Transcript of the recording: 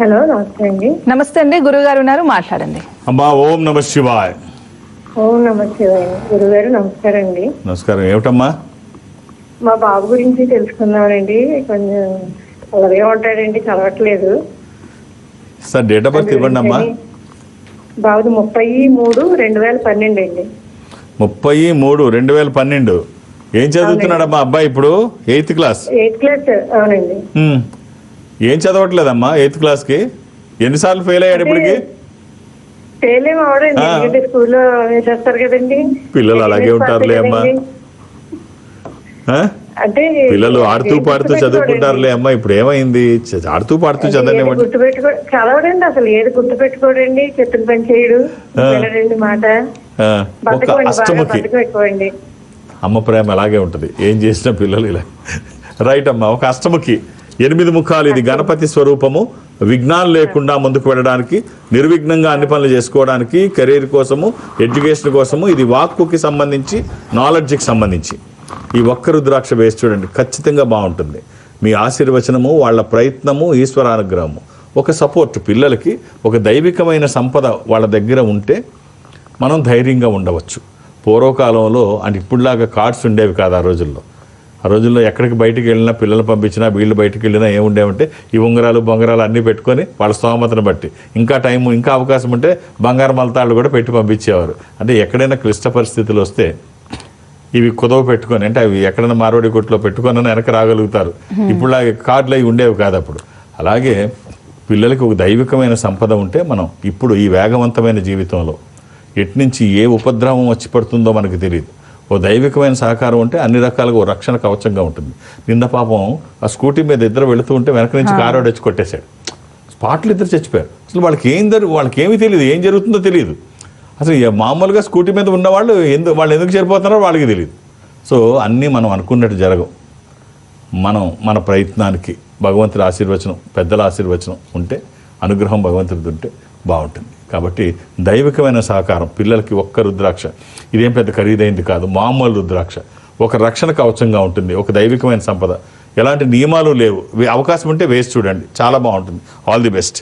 Hello నమస్తే అండి. నమస్తే అండి గురుగారు ఉన్నారు మాట్లాడండి. అమ్మా ఓం నమ శివాయ్. ఓం నమస్తే గురుగారు నమస్కారం అండి నమస్కారం. ఏమిటమ్మా? మా బాబు గురించి తెలుసుకుందామండి. కొంచెం అలాగే ఉంటాడండి చదవట్లేదు. సార్ డేట్ ఆఫ్ బర్త్ ఇవ్వండి అమ్మా బాబుది ముప్పై మూడు రెండు వేల పన్నెండు అండి. ముప్పై మూడు రెండు వేల పన్నెండు. ఏం చదువుతున్నాడమ్మా అబ్బాయి ఇప్పుడు? Eighth class? ఎయిత్ క్లాస్ అవునండి. హ్మ్. ఏం చదవట్లేదమ్మా ఎయిత్ క్లాస్కి ఎన్నిసార్లు ఫెయిల్ అయ్యాడు ఇప్పటికి? పిల్లలు అలాగే ఉంటారులే అమ్మా. పిల్లలు ఆడుతూ పాడుతూ. చదువుకుంటారులే అమ్మా ఇప్పుడు ఏమైంది ఆడుతూ పాడుతూ చదవనివ్వండి గుర్తుపెట్టుకో చదవడండి అసలు ఏది గుర్తుపెట్టుకోడండి? చెప్పిన పని చేయడు మాట. అష్టముఖి. అమ్మ ప్రేమ అలాగే ఉంటుంది? ఏం చేసిన పిల్లలు ఇలా. రైట్ అమ్మా ఒక అష్టముఖి. ఎనిమిది ముఖాలు ఇది గణపతి స్వరూపము. విఘ్నాలు లేకుండా ముందుకు వెళ్ళడానికి నిర్విఘ్నంగా అన్ని పనులు చేసుకోవడానికి కెరీర్ కోసము ఎడ్యుకేషన్ కోసము ఇది వాక్కుకి సంబంధించి నాలెడ్జ్కి సంబంధించి. ఈ ఒక్క రుద్రాక్ష వేసి చూడండి ఖచ్చితంగా బాగుంటుంది. మీ ఆశీర్వచనము వాళ్ళ ప్రయత్నము ఈశ్వరానుగ్రహము ఒక సపోర్ట్ పిల్లలకి ఒక దైవికమైన సంపద వాళ్ళ దగ్గర ఉంటే మనం ధైర్యంగా ఉండవచ్చు. పూర్వకాలంలో అంటే ఇప్పుడులాగా కార్డ్స్ ఉండేవి కాదు ఆ రోజుల్లో. ఆ రోజుల్లో ఎక్కడికి బయటికి వెళ్ళినా పిల్లలు పంపించినా వీళ్ళు బయటికి వెళ్ళినా ఏముండేమంటే ఈ ఉంగరాలు బొంగరాలు అన్నీ పెట్టుకొని వాళ్ళ స్తోమతను బట్టి. ఇంకా టైం ఇంకా అవకాశం ఉంటే బంగారు మలతాళ్ళు కూడా పెట్టి పంపించేవారు. అంటే ఎక్కడైనా క్లిష్ట పరిస్థితులు వస్తే ఇవి కుదవ పెట్టుకొని అంటే అవి ఎక్కడైనా మార్వాడి కొట్లో పెట్టుకొని వెనక రాగలుగుతారు. ఇప్పుడు కార్డులు అవి ఉండేవి కాదు అప్పుడు. అలాగే పిల్లలకి ఒక దైవికమైన సంపద ఉంటే మనం ఇప్పుడు ఈ వేగవంతమైన జీవితంలో ఎట్నుంచి ఏ ఉపద్రవం వచ్చి పడుతుందో మనకు తెలియదు. ఓ దైవికమైన సహకారం ఉంటే అన్ని రకాలుగా ఓ రక్షణ కవచంగా ఉంటుంది. నిన్న పాపం ఆ స్కూటీ మీద ఇద్దరు వెళుతూ ఉంటే వెనక నుంచి కారు వచ్చి కొట్టేశాడు. స్పాట్లు ఇద్దరు చచ్చిపోయారు. అసలు వాళ్ళకి ఏం జరుగు వాళ్ళకి ఏమీ తెలియదు ఏం జరుగుతుందో తెలియదు. అసలు మామూలుగా స్కూటీ మీద ఉన్నవాళ్ళు ఎందుకు వాళ్ళు ఎందుకు చనిపోతున్నారో వాళ్ళకి తెలియదు. సో అన్నీ మనం అనుకున్నట్టు జరగవు. మనం మన ప్రయత్నానికి భగవంతుడి ఆశీర్వచనం పెద్దల ఆశీర్వచనం ఉంటే అనుగ్రహం భగవంతుడిది ఉంటే బాగుంటుంది. కాబట్టి దైవికమైన సహకారం పిల్లలకి ఒక్క రుద్రాక్ష. ఇదేం పెద్ద ఖరీదైంది కాదు మామూలు రుద్రాక్ష. ఒక రక్షణ కవచంగా ఉంటుంది ఒక దైవికమైన సంపద. ఎలాంటి నియమాలు లేవు. అవకాశం ఉంటే వేసి చూడండి చాలా బాగుంటుంది. All the best